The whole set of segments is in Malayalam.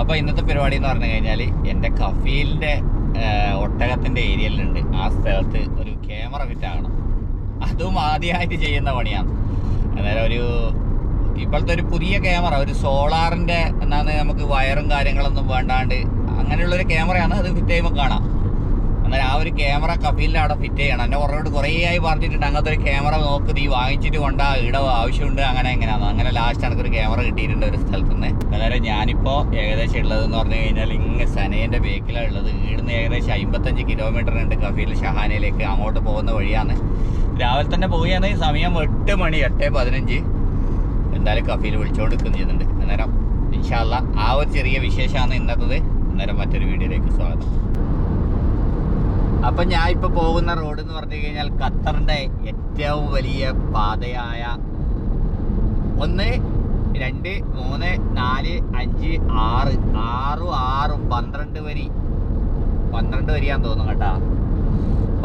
അപ്പോൾ ഇന്നത്തെ പരിപാടി എന്ന് പറഞ്ഞു കഴിഞ്ഞാൽ എന്റെ കഫീലിന്റെ ഒട്ടകത്തിന്റെ ഏരിയയിലുണ്ട്. ആ സ്ഥലത്ത് ഒരു ക്യാമറ ഫിറ്റ് ആകണം. അതും ആദ്യമായിട്ട് ചെയ്യുന്ന പണിയാണ്. അതായത് ഒരു ഇപ്പോഴത്തെ ഒരു പുതിയ ക്യാമറ ഒരു സോളാറിന്റെ എന്നാണ് നമുക്ക് വയറും കാര്യങ്ങളൊന്നും വേണ്ടാണ്ട് അങ്ങനെയുള്ളൊരു ക്യാമറയാണ് അത് ഫിറ്റ് ചെയ്യുമ്പോൾ കാണാം. അന്നേരം ആ ഒരു ക്യാമറ കഫീലിന്റെ അവിടെ ഫിറ്റ് ചെയ്യണം. എന്റെ പുറകോട്ട് കുറേ ആയി പറഞ്ഞിട്ടുണ്ട്. അങ്ങനത്തെ ഒരു ക്യാമറ നോക്ക് നീ വാങ്ങിച്ചിട്ട് കൊണ്ടാ ഇടവ് ആവശ്യമുണ്ട് അങ്ങനെ എങ്ങനെയാണ് അങ്ങനെ ലാസ്റ്റ് എനിക്കൊരു ക്യാമറ കിട്ടിയിട്ടുണ്ട് ഒരു സ്ഥലത്ത് നിന്ന് അതായത് ഞാനിപ്പോൾ ഏകദേശം ഉള്ളതെന്ന് പറഞ്ഞു കഴിഞ്ഞാൽ ഇങ്ങ് സനേന്റെ ബേക്കിലാണ് ഉള്ളത്. ഇവിടുന്ന് ഏകദേശം അമ്പത്തഞ്ച് കിലോമീറ്റർ ഉണ്ട് കഫീൽ ഷഹാനയിലേക്ക് അങ്ങോട്ട് പോകുന്ന വഴിയാണ് രാവിലെ തന്നെ പോവുകയാണ് സമയം എട്ട് മണി എട്ട് പതിനഞ്ച്. എന്തായാലും കഫീൽ വിളിച്ചുകൊണ്ട് നിൽക്കുന്നു ചെയ്യുന്നുണ്ട്. അന്നേരം ഇൻഷാല്ല ആ ഒരു ചെറിയ വിശേഷമാണ് ഇന്നത്തത്. അന്നേരം മറ്റൊരു വീഡിയോയിലേക്ക് സ്വാഗതം. അപ്പം ഞാൻ ഇപ്പോൾ പോകുന്ന റോഡ് എന്ന് പറഞ്ഞു കഴിഞ്ഞാൽ ഖത്തറിന്റെ ഏറ്റവും വലിയ പാതയായ ഒന്ന് രണ്ട് മൂന്ന് നാല് അഞ്ച് ആറ് ആറും ആറും പന്ത്രണ്ട് വരി. പന്ത്രണ്ട് വരിയാന്ന് തോന്നുന്നു കേട്ടാ.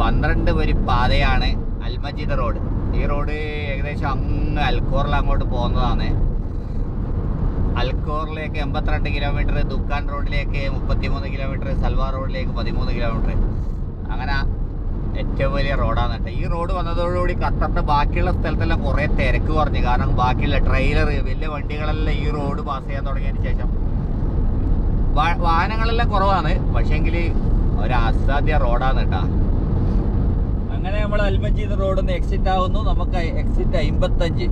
പന്ത്രണ്ട് വരി പാതയാണ് അൽമജീദ് റോഡ്. ഈ റോഡ് ഏകദേശം അങ്ങ് അൽക്കോറിൽ അങ്ങോട്ട് പോകുന്നതാണ്. അൽക്കോറിലേക്ക് എൺപത്തിരണ്ട് കിലോമീറ്റർ ദുക്കാൻ റോഡിലേക്ക് മുപ്പത്തിമൂന്ന് കിലോമീറ്റർ സൽവാർ റോഡിലേക്ക് പതിമൂന്ന് കിലോമീറ്റർ അങ്ങനെ ഏറ്റവും വലിയ റോഡാണ് കേട്ടോ. ഈ റോഡ് വന്നതോടുകൂടി ഖത്തറിന്റെ ബാക്കിയുള്ള സ്ഥലത്തെല്ലാം കുറേ തിരക്ക് കുറഞ്ഞു. കാരണം ബാക്കിയുള്ള ട്രെയിലർ വലിയ വണ്ടികളെല്ലാം ഈ റോഡ് പാസ് ചെയ്യാൻ തുടങ്ങിയതിന് ശേഷം. വാഹനങ്ങളെല്ലാം കുറവാണ്. പക്ഷേങ്കിൽ ഒരു അസാധ്യ റോഡാണ് കേട്ടാ. അങ്ങനെ നമ്മൾ അൽമജീദ് റോഡിൽ നിന്ന് എക്സിറ്റ് ആവുന്നു. നമുക്ക് എക്സിറ്റ് അമ്പത്തഞ്ച്.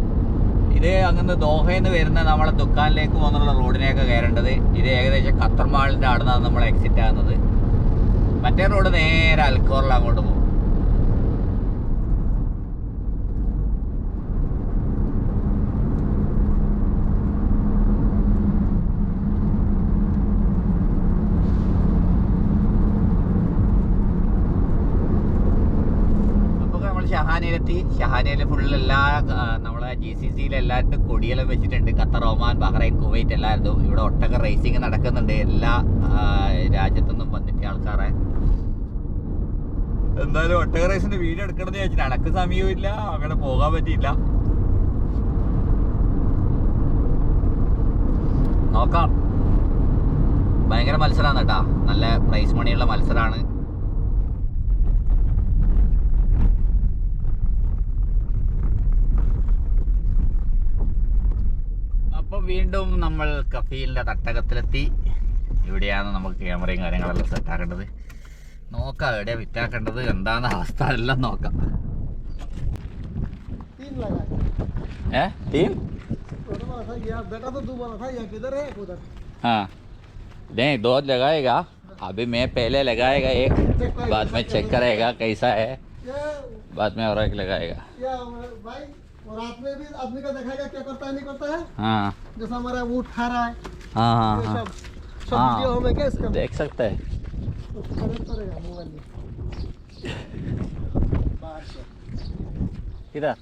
ഇത് അങ്ങനെ ദോഹയിൽ നിന്ന് വരുന്ന നമ്മളെ ദുക്കാനിലേക്ക് പോകുന്നുള്ള റോഡിനെയൊക്കെ കയറേണ്ടത്. ഇത് ഏകദേശം ഖത്തർ മാളിന്റെ അവിടെ നിന്നാണ് നമ്മൾ എക്സിറ്റ് ആകുന്നത് മറ്റേ റോഡ് നേരെ അൽക്കോറിൽ അങ്ങോട്ട് പോകും. ഷഹാനയിലെത്തി. ഷഹാനയിൽ ഫുൾ എല്ലാ നമ്മളെ ജി സി സിയിൽ എല്ലായിടത്തും കൊടിയെല്ലാം വെച്ചിട്ടുണ്ട്. ഖത്തർ ഒമാൻ ബഹ്റൈൻ കുവൈറ്റ് എല്ലായിടത്തും. ഇവിടെ ഒട്ടക റേസിംഗ് നടക്കുന്നുണ്ട്. എല്ലാ രാജ്യത്തു രാജ്യത്തുനിന്നും വന്നിട്ട് ആൾക്കാരെ എന്തായാലും ഒട്ടക റേസിന്റെ വീഡിയോ എടുക്കണമെന്ന് ചോദിച്ചിട്ട് അനക്ക് സമയവും ഇല്ല അങ്ങനെ പോകാൻ പറ്റിയില്ല. നോക്കാം. ഭയങ്കര മത്സരമാണ് കേട്ടാ. നല്ല പ്രൈസ് മണിയുള്ള മത്സരമാണ് അപ്പൊ വീണ്ടും നമ്മൾ കഫീലിന്റെ തട്ടകത്തിലെത്തി. ഇവിടെയാണ് നമുക്ക് ക്യാമറയും കാര്യങ്ങളെല്ലാം സെറ്റ് ആക്കേണ്ടത്. നോക്കാം എവിടെയാ വിറ്റാക്കേണ്ടത് എന്താണ് അവസ്ഥ എല്ലാം നോക്കാം तीन लगा ഏ ടീം छोटा वाला था ये बेटा तो दो वाला था ये किधर है एक उधर हाँ नहीं दो लगाएगा अभी मैं पहले लगाएगा एक बाद में चेक करेगा कैसा है ये बाद में और एक लगाएगा ये भाई और रात में भी आदमी का दिखाएगा क्या करता है नहीं करता है हाँ जैसा हमारा वो उठा रहा है हाँ हाँ ये हाँ सब सब हाँ। वीडियो हमें क्या इसका देख सकते हैं इधर।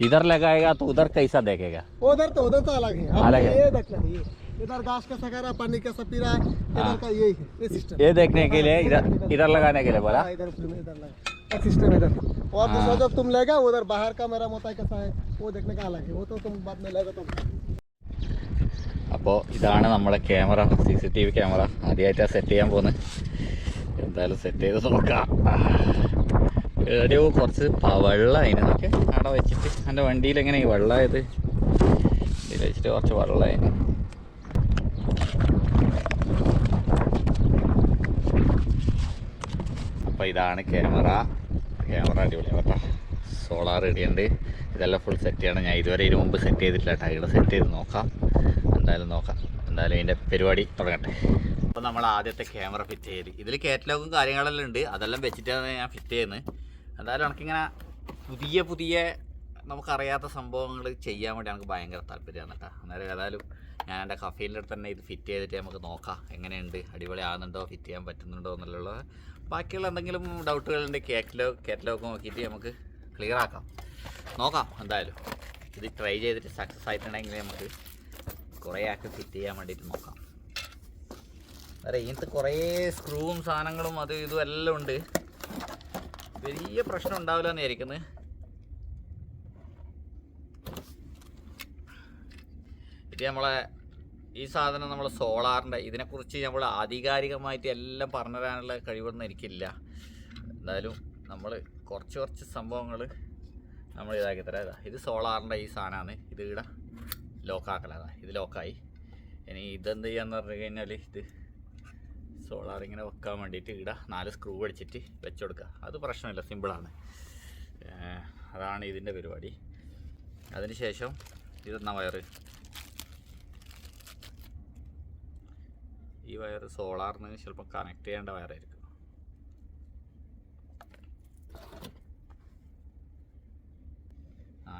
इधर लगाएगा तो उधर कैसा देखेगा? उधर तो उधर तो अलग है। अलग है। ये देख ले ये। इधर घास का सकारा पानी कैसा पी रहा है हाँ। इधर का यही है ये सिस्टम ये देखने के लिए इधर इधर लगाने के लिए बोला। हाँ, इधर इधर लगा। सिस्टम इधर और दूसरा हाँ। जब तुम लेगा उधर बाहर का मेरा मोता कैसा है वो देखने का अलग है। वो तो तुम बाद में लेगा तो അപ്പോൾ ഇതാണ് നമ്മുടെ camera C C T V camera. ആദ്യമായിട്ടാണ് സെറ്റ് ചെയ്യാൻ പോകുന്നത് എന്തായാലും സെറ്റ് ചെയ്ത് നോക്കാം. എവിടെയോ കുറച്ച് വെള്ളമായി വെള്ളം അതിനൊക്കെ അവിടെ വെച്ചിട്ട്. എന്റെ വണ്ടിയിൽ എങ്ങനെ വെള്ളമായത്? ഇതിൽ വെച്ചിട്ട് കുറച്ച് വെള്ളം അതിന്. അപ്പോൾ ഇതാണ് ക്യാമറ. ക്യാമറ അടിപൊളിയാണ് കേട്ടോ സോളാർ ഇടിയുണ്ട് ഇതെല്ലാം ഫുൾ സെറ്റ് ചെയ്യണം. ഞാൻ ഇതുവരെ ഇതിന് മുമ്പ് സെറ്റ് ചെയ്തിട്ടില്ല. കേട്ടോ ഇവിടെ സെറ്റ് ചെയ്ത് നോക്കാം. എന്തായാലും നോക്കാം. എന്തായാലും ഇതിന്റെ പരിപാടി തുടങ്ങട്ടെ. അപ്പോൾ നമ്മൾ ആദ്യത്തെ ക്യാമറ ഫിറ്റ് ചെയ്ത്. ഇതിൽ കാറ്റലോഗും കാര്യങ്ങളെല്ലാം ഉണ്ട്. അതെല്ലാം വെച്ചിട്ടാണ് ഞാൻ ഫിറ്റ് ചെയ്യുന്നത്. എന്തായാലും എനിക്കിങ്ങനെ പുതിയ പുതിയ നമുക്കറിയാത്ത സംഭവങ്ങൾ ചെയ്യാൻ വേണ്ടി നമുക്ക് ഭയങ്കര താല്പര്യമാണ് കേട്ടോ. അന്നേരം ഏതായാലും ഞാൻ എന്റെ കഫീലിന്റെ അടുത്ത് തന്നെ ഇത് ഫിറ്റ് ചെയ്തിട്ട് നമുക്ക് നോക്കാം. എങ്ങനെയുണ്ട്? അടിപൊളി ആകുന്നുണ്ടോ ഫിറ്റ് ചെയ്യാൻ പറ്റുന്നുണ്ടോ എന്നുള്ളത്. ബാക്കിയുള്ള എന്തെങ്കിലും ഡൗട്ടുകളുണ്ട് കാറ്റലോഗ് കാറ്റലോഗ് നോക്കിയിട്ട് നമുക്ക് ക്ലിയർ ആക്കാം. നോക്കാം എന്തായാലും. ഇത് ട്രൈ ചെയ്തിട്ട് സക്സസ് ആയിട്ടുണ്ടെങ്കിൽ നമുക്ക് കുറേ ആക്കി ഫിറ്റ് ചെയ്യാൻ വേണ്ടിയിട്ട് നോക്കാം. അതെ ഇതിനകത്ത് കുറേ സ്ക്രൂവും സാധനങ്ങളും അത് ഇതും എല്ലാം ഉണ്ട്. വലിയ പ്രശ്നം ഉണ്ടാവില്ല എന്ന് വിചാരിക്കുന്നത് ഇത് നമ്മളെ ഈ സാധനം നമ്മൾ സോളാറിന്റെ ഇതിനെക്കുറിച്ച് നമ്മൾ ആധികാരികമായിട്ട് എല്ലാം പറഞ്ഞു തരാനുള്ള കഴിവൊന്നും എനിക്കില്ല. എന്തായാലും നമ്മൾ കുറച്ച് കുറച്ച് സംഭവങ്ങൾ നമ്മൾ ഇതാക്കി തരാം. ഇത് സോളാറിന്റെ ഈ സാധനമാണ്. ഇത് ഇവിടെ ലോക്കാക്കലതാ ഇത് ലോക്കായി. ഇനി ഇതെന്ത് ചെയ്യാന്ന് പറഞ്ഞു കഴിഞ്ഞാൽ ഇത് സോളാർ ഇങ്ങനെ വെക്കാൻ വേണ്ടിയിട്ട് ഇവിടെ നാല് സ്ക്രൂ അടിച്ചിട്ട് വെച്ചുകൊടുക്കുക അത് പ്രശ്നമില്ല സിമ്പിളാണ് അതാണ് ഇതിന്റെ പരിപാടി. അതിനുശേഷം ഇതെന്നാ വയറ്? ഈ വയർ സോളാറിന് ചിലപ്പോൾ കണക്ട് ചെയ്യേണ്ട വയറായിരിക്കും.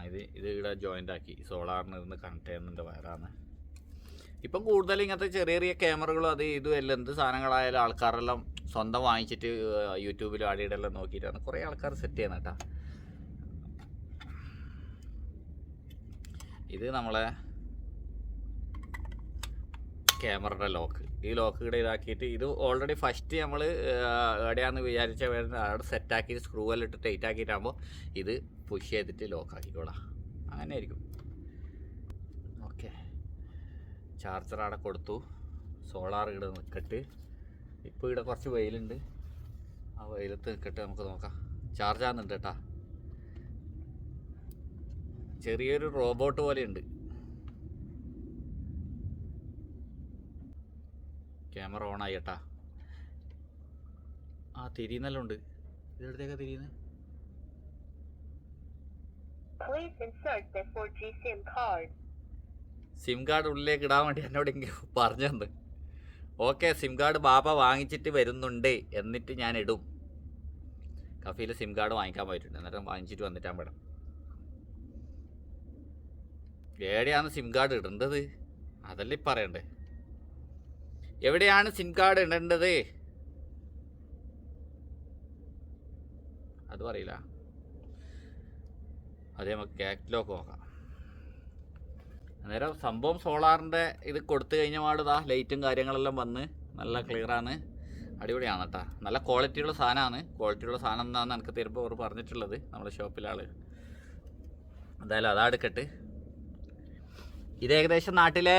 ഇത് ഇത് ഇവിടെ ജോയിന്റ് ആക്കി. സോളാറിന് ഇരുന്ന് കണക്ട് ചെയ്യുന്നുണ്ട് വയറാണ്. ഇപ്പം കൂടുതൽ ഇങ്ങനത്തെ ചെറിയ ചെറിയ ക്യാമറകളും അത് ഇതും എല്ലാം എന്ത് സാധനങ്ങളായാലും ആൾക്കാരെല്ലാം സ്വന്തം വാങ്ങിച്ചിട്ട് യൂട്യൂബിലും ആടിയിടെല്ലാം നോക്കിയിട്ടാണ് കുറേ ആൾക്കാർ സെറ്റ് ചെയ്യുന്നത് കേട്ടോ. ഇത് നമ്മളെ ക്യാമറയുടെ ലോക്ക് ഈ ലോക്ക് ഇവിടെ ഇതാക്കിയിട്ട് ഇത് ഓൾറെഡി ഫസ്റ്റ് നമ്മൾ എവിടെയാണെന്ന് വിചാരിച്ച അവിടെ സെറ്റാക്കി സ്ക്രൂ എല്ലാം ഇട്ട് ടൈറ്റ് ആക്കിയിട്ടാകുമ്പോൾ ഇത് പുഷ് ചെയ്തിട്ട് ലോക്ക് ആക്കിക്കോളാം. അങ്ങനെ ആയിരിക്കും ഓക്കെ ചാർജർ അവിടെ കൊടുത്തു. സോളാർ ഇവിടെ നിൽക്കട്ട് ഇപ്പോൾ ഇവിടെ കുറച്ച് വെയിലുണ്ട്. ആ വെയിലത്ത് നിൽക്കട്ടെ നമുക്ക് നോക്കാം. ചാർജ് ആകുന്നുണ്ട് കേട്ടാ. ചെറിയൊരു റോബോട്ട് പോലെയുണ്ട്. ക്യാമറ ഓൺ ആയി കേട്ടാ. ആ തിരിയുന്നല്ലോ ഉണ്ട് ഇതെടുത്തേക്കാ തിരിയുന്നത് Please insert the 4G SIM card. SIM card ഉള്ളിലേക്ക് ഇടാൻ വേണ്ടി എന്നോട് ഇങ്ങനെ പറഞ്ഞു തന്നു ഓക്കെ സിം കാർഡ് ബാബ വാങ്ങിച്ചിട്ട് വരുന്നുണ്ട്. എന്നിട്ട് ഞാൻ ഇടും. കഫീൽ സിം കാർഡ് വാങ്ങിക്കാൻ പോയിട്ടുണ്ട്. എന്നിട്ട് വാങ്ങിച്ചിട്ട് വന്നിട്ടാൻ പെടാം എവിടെയാണ് സിം കാർഡ് ഇടേണ്ടത്? അതല്ലേ പറയണ്ടേ? എവിടെയാണ് സിം കാർഡ് ഇടേണ്ടത്? അത് പറയില്ല. അതേ നമുക്ക് കാറ്റലോഗ് നോക്കാം. അന്നേരം സംഭവം സോളാറിന്റെ ഇത് കൊടുത്തു കഴിഞ്ഞ പാടുതാ ലൈറ്റും കാര്യങ്ങളെല്ലാം വന്ന് നല്ല ക്ലിയറാണ് അടിപൊളിയാണ് കേട്ടോ നല്ല ക്വാളിറ്റിയുള്ള സാധനമാണ് ക്വാളിറ്റിയുള്ള സാധനം എന്താണെന്ന് എനിക്ക് തരുമ്പോൾ അവർ പറഞ്ഞിട്ടുള്ളത് നമ്മുടെ ഷോപ്പിലെ ആൾ എന്തായാലും അതാ എടുക്കട്ട്. ഇത് ഏകദേശം നാട്ടിലെ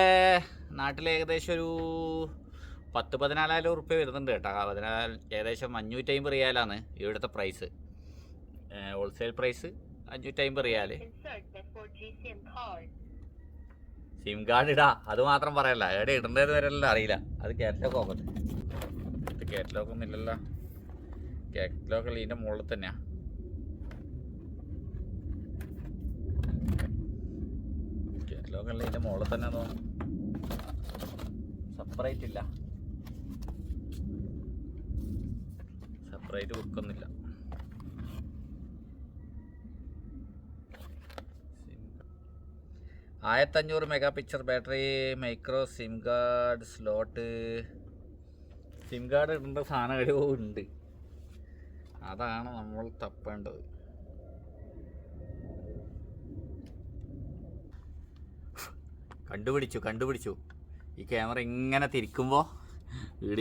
നാട്ടിലെ ഏകദേശം ഒരു പത്ത് പതിനാലായിരം ഉറുപ്പ്യ വരുന്നുണ്ട് കേട്ടോ പതിനാല് ഏകദേശം അഞ്ഞൂറ്റമ്പത് റിയാലാണ് ഇവിടുത്തെ പ്രൈസ് ഹോൾസെയിൽ പ്രൈസ് അഞ്ഞൂറ്റമ്പത് riyal Insert the 4G SIM card. SIM card ഇടാ. അത് മാത്രം പറയല്ല. എവിടെ ഇടേണ്ടത് വരെയല്ല അറിയില്ല. അത് കാറ്റലോഗ് നോക്കട്ടെ ഇത് കാറ്റലോഗ് ഒന്നും ഇല്ലല്ലോ. കാറ്റലോഗ് ഇതിന്റെ മുകളിൽ തന്നെയാ. കാറ്റലോഗ് അല്ല ഇതിന്റെ മുകളിൽ തന്നെ തോന്നുന്നു. സെപ്പറേറ്റ് ഇല്ല. സെപ്പറേറ്റ് ബുക്കൊന്നുമില്ല ആയിരത്തഞ്ഞൂറ് mega picture battery micro SIM card slot. SIM card ഇടേണ്ട സാധനങ്ങളോ ഉണ്ട്. അതാണ് നമ്മൾ തപ്പേണ്ടത്. കണ്ടുപിടിച്ചു കണ്ടുപിടിച്ചു. ഈ ക്യാമറ ഇങ്ങനെ തിരിക്കുമ്പോൾ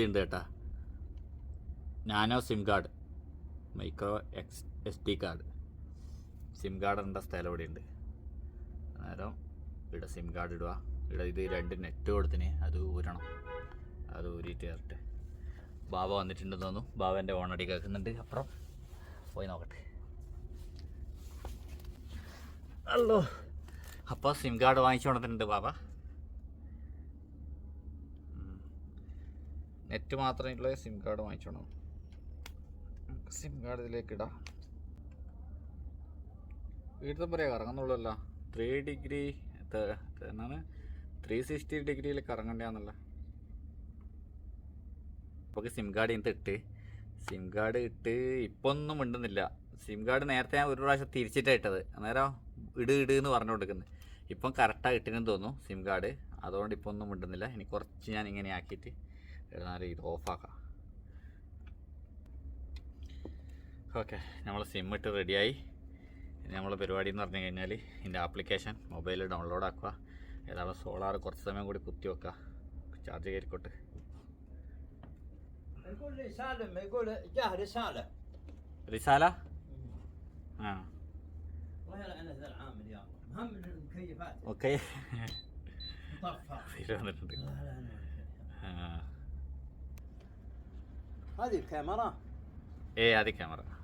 ഉണ്ട് കേട്ടാ. Nano SIM card micro X S D card. SIM card ഇടേണ്ട സ്ഥലം ഇവിടെയുണ്ട്. അന്നേരം ഇവിടെ സിം കാർഡ് ഇടുക. ഇവിടെ ഇത് രണ്ട് നെറ്റ് കൊടുത്തിന്. അത് ഊരണം. അത് ഊരിയിട്ട് കയറട്ടെ ബാബ വന്നിട്ടുണ്ടെന്ന് തോന്നുന്നു. ബാബന്റെ ഓണടി കേൾക്കുന്നുണ്ട്. അപ്പുറം പോയി നോക്കട്ടെ. അല്ലോ. അപ്പോൾ സിം കാർഡ് വാങ്ങിച്ചു കൊണ്ടിട്ടുണ്ട് ബാബ. നെറ്റ് മാത്രമേ സിം കാർഡ് വാങ്ങിച്ചോണം സിം കാർഡ് ഇതിലേക്ക് ഇടാം. വീട്ടിൽ പറയാം കറങ്ങുന്നുള്ളല്ലോ. ത്രീ ഡിഗ്രി എന്നാണ്? ത്രീ സിക്സ്റ്റി ഡിഗ്രിയിൽ കറങ്ങണ്ടെന്നുള്ള അപ്പോൾ സിം കാർഡ് ഇതിനകത്ത് ഇട്ട്. സിം കാർഡ് ഇട്ട് ഇപ്പം ഒന്നും മിണ്ടുന്നില്ല. സിം കാർഡ് നേരത്തെ ഞാൻ ഒരു പ്രാവശ്യം തിരിച്ചിട്ടാണ് ഇട്ടത്. അന്നേരം ഇട് ഇട് എന്ന് പറഞ്ഞു കൊടുക്കുന്നത് ഇപ്പം കറക്റ്റാണ് ഇട്ടിനെന്ന് തോന്നുന്നു സിം കാർഡ് അതുകൊണ്ട് ഇപ്പം ഒന്നും മിണ്ടുന്നില്ല. ഇനി കുറച്ച് ഞാൻ ഇങ്ങനെ ആക്കിയിട്ട് എന്നാലും ഇത് ഓഫാക്കാം ഓക്കെ നമ്മൾ സിം ഇട്ട് റെഡിയായി നമ്മളെ പരിപാടി എന്ന് പറഞ്ഞു കഴിഞ്ഞാൽ ഇതിന്റെ ആപ്ലിക്കേഷൻ മൊബൈലിൽ ഡൗൺലോഡ് ആക്കുക. ഏതാണ്ട് സോളാർ കുറച്ച് സമയം കൂടി കുത്തി വെക്കുക. ചാർജ് കയറിക്കോട്ട് റിസാല? ആ. ഓക്കെ. വന്നിട്ടുണ്ട്. ആ. ഏ ആദ്യ ക്യാമറ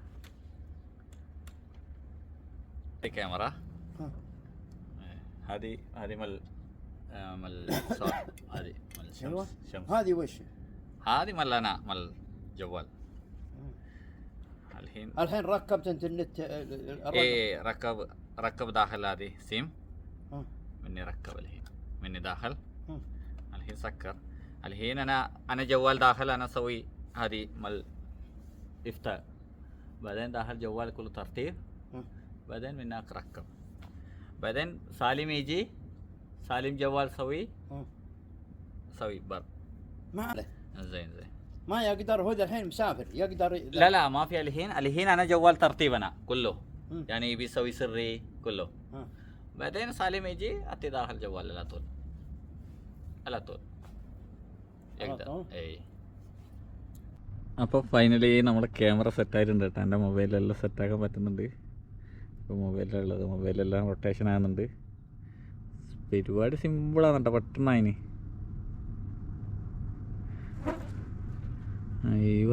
كاميرا. إيه، هذه هذه مال آه، مال هذه مال الشمس أيوة. شمس. هذه وش؟ هذه مال أنا مال الجوال الحين الحين ركبت انت النت اي ركب ركب داخل هذه سيم. مني ركب الحين. مني داخل. الحين سكر. الحين أنا أنا جوال داخل أنا أسوي هذه مال إفتاء. بعدين داخل جوال كله ترتيب. بعدين من هناك ركب بعدين سالم يجي سالم جوال سوي ها. سوي بر ما عليه زين زين ما يقدر هو الحين مسافر يقدر لا لا ما في الحين الحين انا جوال ترتيب انا كله مم. يعني بيسوي سري كله ها. بعدين سالم يجي اتي داخل جوال على طول على طول يقدر طول؟ اي അപ്പോൾ ഫൈനലി നമ്മുടെ ക്യാമറ സെറ്റായിട്ടുണ്ട് കേട്ടോ എൻ്റെ മൊബൈലെല്ലാം സെറ്റാക്കാൻ പറ്റുന്നുണ്ട് ഇപ്പോൾ മൊബൈലിലുള്ളത്. മൊബൈലെല്ലാം റൊട്ടേഷൻ ആകുന്നുണ്ട് പരിപാടി സിമ്പിളാണ് കേട്ടോ പെട്ടെന്ന് അതിന്. അയ്യവ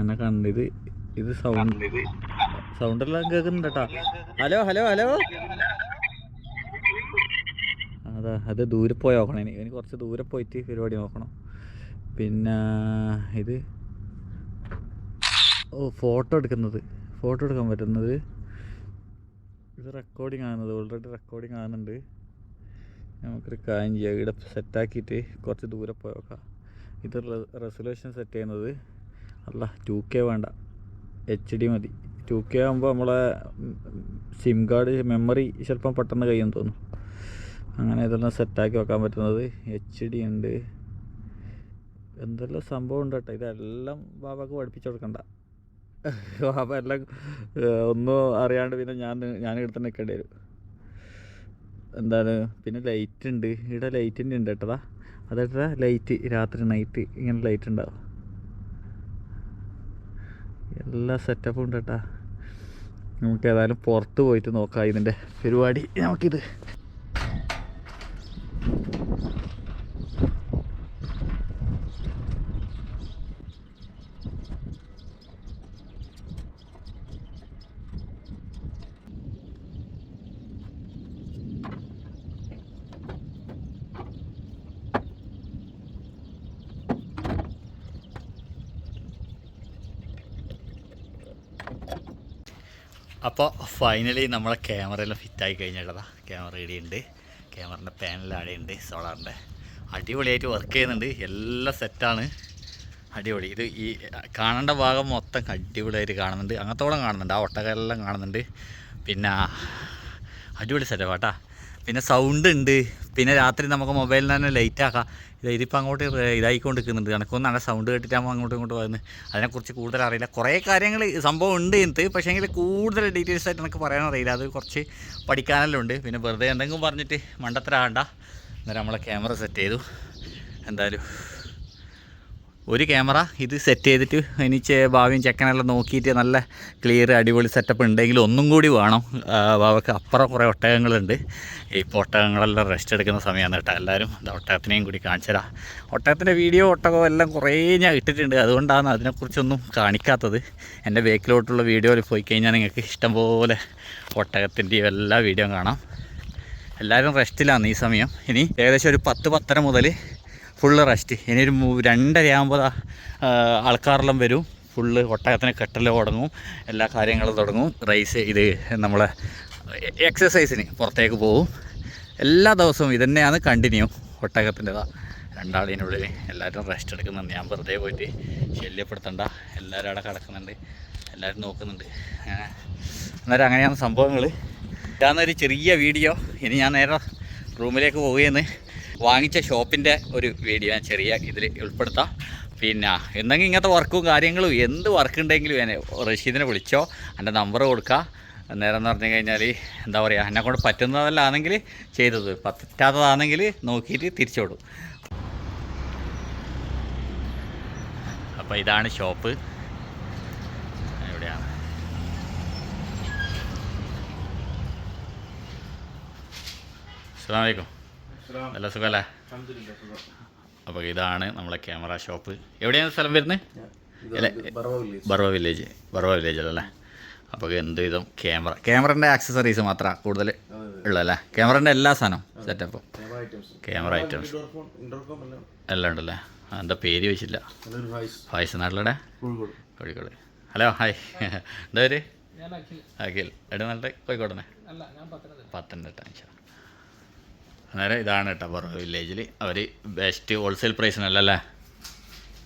എന്നെ കണ്ട് ഇത് ഇത് സൗണ്ട് സൗണ്ട് എല്ലാം കേൾക്കുന്നുണ്ട് കേട്ടോ ഹലോ ഹലോ ഹലോ. അതാ അത് ദൂരെ പോയി നോക്കണം ഇനി കുറച്ച് ദൂരെ പോയിട്ട് പരിപാടി നോക്കണം. പിന്നെ ഇത്. ഓ ഫോട്ടോ എടുക്കുന്നത്. ഫോട്ടോ എടുക്കാൻ പറ്റുന്നത് ഇത് റെക്കോർഡിങ് ആകുന്നത് ഓൾറെഡി റെക്കോർഡിങ് ആകുന്നുണ്ട് നമുക്കൊരു കാര്യം ചെയ്യാം. ഇവിടെ സെറ്റാക്കിയിട്ട് കുറച്ച് ദൂരെ പോയി നോക്കാം. ഇത് റെസൊല്യൂഷൻ സെറ്റ് ചെയ്യുന്നത്. അല്ല ടു കെ വേണ്ട. എച്ച് ഡി മതി. ടു കെ ആകുമ്പോൾ നമ്മളെ സിം കാർഡ് മെമ്മറി ചിലപ്പം പെട്ടെന്ന് കഴിയുമെന്ന് തോന്നുന്നു അങ്ങനെ ഇതെല്ലാം സെറ്റാക്കി വെക്കാൻ പറ്റുന്നത്. എച്ച് ഡി ഉണ്ട്. എന്തെല്ലാം സംഭവം ഉണ്ട് കേട്ടോ ഇതെല്ലാം ബാബാക്ക് പഠിപ്പിച്ചു കൊടുക്കണ്ട. ബാബ എല്ലാം ഒന്നും അറിയാണ്ട് പിന്നെ ഞാൻ ഞാൻ ഇവിടെ തന്നെ നിൽക്കേണ്ടി വരും. എന്താണ്? പിന്നെ ലൈറ്റ് ഉണ്ട്. ഇവിടെ ലൈറ്റിന്റെ ഉണ്ട് കേട്ടതാ അതാ ലൈറ്റ് രാത്രി നൈറ്റ് ഇങ്ങനെ ലൈറ്റ് ഉണ്ടാവും. എല്ലാ സെറ്റപ്പും ഉണ്ട് കേട്ടാ. നമുക്ക് ഏതായാലും പുറത്ത് പോയിട്ട് നോക്കാം ഇതിന്റെ പരിപാടി. നമുക്കിത് അപ്പോൾ ഫൈനലി നമ്മളെ ക്യാമറയെല്ലാം ഫിറ്റായി കഴിഞ്ഞിട്ടതാ ക്യാമറ ഇടിയുണ്ട് ക്യാമറന്റെ ഉണ്ട്. സോളാറിന്റെ അടിപൊളിയായിട്ട് വർക്ക് ചെയ്യുന്നുണ്ട്. എല്ലാം സെറ്റാണ് അടിപൊളി. ഇത് ഈ കാണേണ്ട ഭാഗം മൊത്തം അടിപൊളിയായിട്ട് കാണുന്നുണ്ട്. അങ്ങത്തോളം കാണുന്നുണ്ട്. ആ ഒട്ടകെല്ലാം കാണുന്നുണ്ട്. പിന്നെ അടിപൊളി സെറ്റപ്പ് കേട്ടാ പിന്നെ സൗണ്ട് ഉണ്ട്. പിന്നെ രാത്രി നമുക്ക് മൊബൈലിൽ തന്നെ ലൈറ്റ് ആക്കാം. ഇത് ഇതിപ്പോൾ അങ്ങോട്ട് ഇതായിക്കൊണ്ട് നിൽക്കുന്നുണ്ട് കണക്കൊന്നും അങ്ങനെ സൗണ്ട് കേട്ടിട്ടാകുമ്പോൾ അങ്ങോട്ടും ഇങ്ങോട്ട് വന്ന്. അതിനെക്കുറിച്ച് കൂടുതൽ അറിയില്ല. കുറേ കാര്യങ്ങൾ സംഭവം ഉണ്ട് എനിക്ക് പക്ഷേ എങ്കിൽ കൂടുതൽ ഡീറ്റെയിൽസ് ആയിട്ട് എനിക്ക് പറയാൻ അറിയില്ല. അത് കുറച്ച് പഠിക്കാനെല്ലാം ഉണ്ട്. പിന്നെ വെറുതെ എന്തെങ്കിലും പറഞ്ഞിട്ട് മണ്ടത്തരാകണ്ട അന്നേരം നമ്മളെ ക്യാമറ സെറ്റ് ചെയ്തു. എന്തായാലും ഒരു ക്യാമറ. ഇത് സെറ്റ് ചെയ്തിട്ട് എനിക്ക് ഭാവിയും ചെക്കനെല്ലാം നോക്കിയിട്ട് നല്ല ക്ലിയർ അടിപൊളി സെറ്റപ്പ് ഉണ്ടെങ്കിൽ ഒന്നും കൂടി വേണം. ആ, ബാബക്ക് അപ്പുറം കുറേ ഒട്ടകങ്ങളുണ്ട്. ഇപ്പോൾ ഒട്ടകങ്ങളെല്ലാം റെസ്റ്റ് എടുക്കുന്ന സമയമാണ് കേട്ടോ. എല്ലാവരും അത് ഒട്ടകത്തിനെയും കൂടി കാണിച്ചുതരാം ഒട്ടകത്തിന്റെ വീഡിയോ ഒട്ടകവും എല്ലാം കുറേ ഞാൻ ഇട്ടിട്ടുണ്ട്. അതുകൊണ്ടാണ് അതിനെക്കുറിച്ചൊന്നും കാണിക്കാത്തത്. എന്റെ ബേക്കിലോട്ടുള്ള വീഡിയോയിൽ പോയി കഴിഞ്ഞാൽ നിങ്ങൾക്ക് ഇഷ്ടംപോലെ ഒട്ടകത്തിന്റെയും എല്ലാ വീഡിയോയും കാണാം. എല്ലാവരും റെസ്റ്റിലാണ് ഈ സമയം. ഇനി ഏകദേശം ഒരു പത്ത് പത്തര മുതൽ ഫുള്ള് റെസ്റ്റ് ഇനി ഒരു രണ്ടര ആകുമ്പോൾ ആൾക്കാരെല്ലാം വരും. ഫുള്ള് ഒട്ടകത്തിന് കെട്ടൽ തുടങ്ങും. എല്ലാ കാര്യങ്ങളും തുടങ്ങും. റൈസ് ഇത് നമ്മളെ എക്സസൈസിന് പുറത്തേക്ക് പോകും. എല്ലാ ദിവസവും ഇതന്നെയാണ് കണ്ടിന്യൂ ഒട്ടകത്തിന്റെതാ. രണ്ടാളിനുള്ളിൽ എല്ലാവരും റെസ്റ്റ് എടുക്കുന്നുണ്ട്. ഞാൻ വെറുതെ പോയിട്ട് ശല്യപ്പെടുത്തണ്ട. എല്ലാവരും അവിടെ കിടക്കുന്നുണ്ട്. എല്ലാവരും നോക്കുന്നുണ്ട്. അന്നേരം അങ്ങനെയാണ് സംഭവങ്ങൾ ഇതാന്നൊരു ചെറിയ വീഡിയോ ഇനി ഞാൻ നേരെ റൂമിലേക്ക് പോവുകയെന്ന് വാങ്ങിച്ച ഷോപ്പിന്റെ ഒരു വീഡിയോ ഞാൻ ചെറിയ ഇതിൽ ഉൾപ്പെടുത്താം. പിന്നെ എന്തെങ്കിലും ഇങ്ങനത്തെ വർക്കും കാര്യങ്ങളും എന്ത് വർക്ക് ഉണ്ടെങ്കിലും എന്നെ റഷീദിനെ വിളിച്ചോ എന്റെ നമ്പർ കൊടുക്കുക നേരം എന്ന് പറഞ്ഞു കഴിഞ്ഞാൽ എന്താ പറയുക എന്നെ കൊണ്ട് പറ്റുന്നതല്ലാണെങ്കിൽ ചെയ്തത്. പറ്റാത്തതാണെങ്കിൽ നോക്കിയിട്ട് തിരിച്ചു വിടും. അപ്പോൾ ഇതാണ് ഷോപ്പ്. എവിടെയാണ് അസ്സാം വലൈക്കും നല്ല സുഖമല്ലേ അപ്പോൾ ഇതാണ് നമ്മളെ ക്യാമറ ഷോപ്പ്. എവിടെയാണ് സ്ഥലം വരുന്നത്? അല്ലേ? ബർവ വില്ലേജ്. ബർവ വില്ലേജ്. അല്ലേ? അപ്പോൾ എന്ത് വിധം ക്യാമറ ക്യാമറന്റെ ആക്സസറീസ് മാത്രമാണ് കൂടുതൽ ഉള്ളതല്ലേ? ക്യാമറന്റെ എല്ലാ സാധനവും സെറ്റപ്പും ക്യാമറ ഐറ്റംസ് എല്ലാം ഉണ്ടല്ലേ? എന്താ പേര് വെച്ചില്ല ഫായ്സ് നാട്ടിലടെ? കോഴിക്കോട്. ഹലോ ഹായ് എന്താ പേര്? അഖിൽ. എവിടെ നല്ല കോഴിക്കോട് പത്തനംതിട്ട. അന്നേരം ഇതാണ് ബറോ വില്ലേജിൽ അവർ ബെസ്റ്റ് ഹോൾസെയിൽ പ്രൈസിനല്ലല്ലേ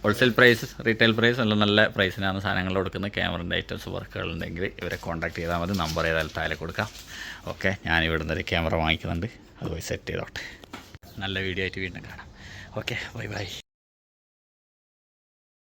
ഹോൾസെയിൽ പ്രൈസ് റീറ്റെയിൽ പ്രൈസ് നല്ല നല്ല പ്രൈസിനാണ് സാധനങ്ങൾ കൊടുക്കുന്നത്. ക്യാമറന്റെ ഐറ്റംസ് വർക്കുകളുണ്ടെങ്കിൽ ഇവരെ കോൺടാക്ട് ചെയ്താൽ മതി. നമ്പർ ഏതായാലും താഴെ കൊടുക്കാം. ഓക്കെ ഞാൻ ഇവിടുന്ന് ഒരു ക്യാമറ വാങ്ങിക്കുന്നുണ്ട്. അതുപോലെ സെറ്റ് ചെയ്തോട്ടെ. നല്ല വീഡിയോ ആയിട്ട് വീണ്ടും കാണാം. Okay bye bye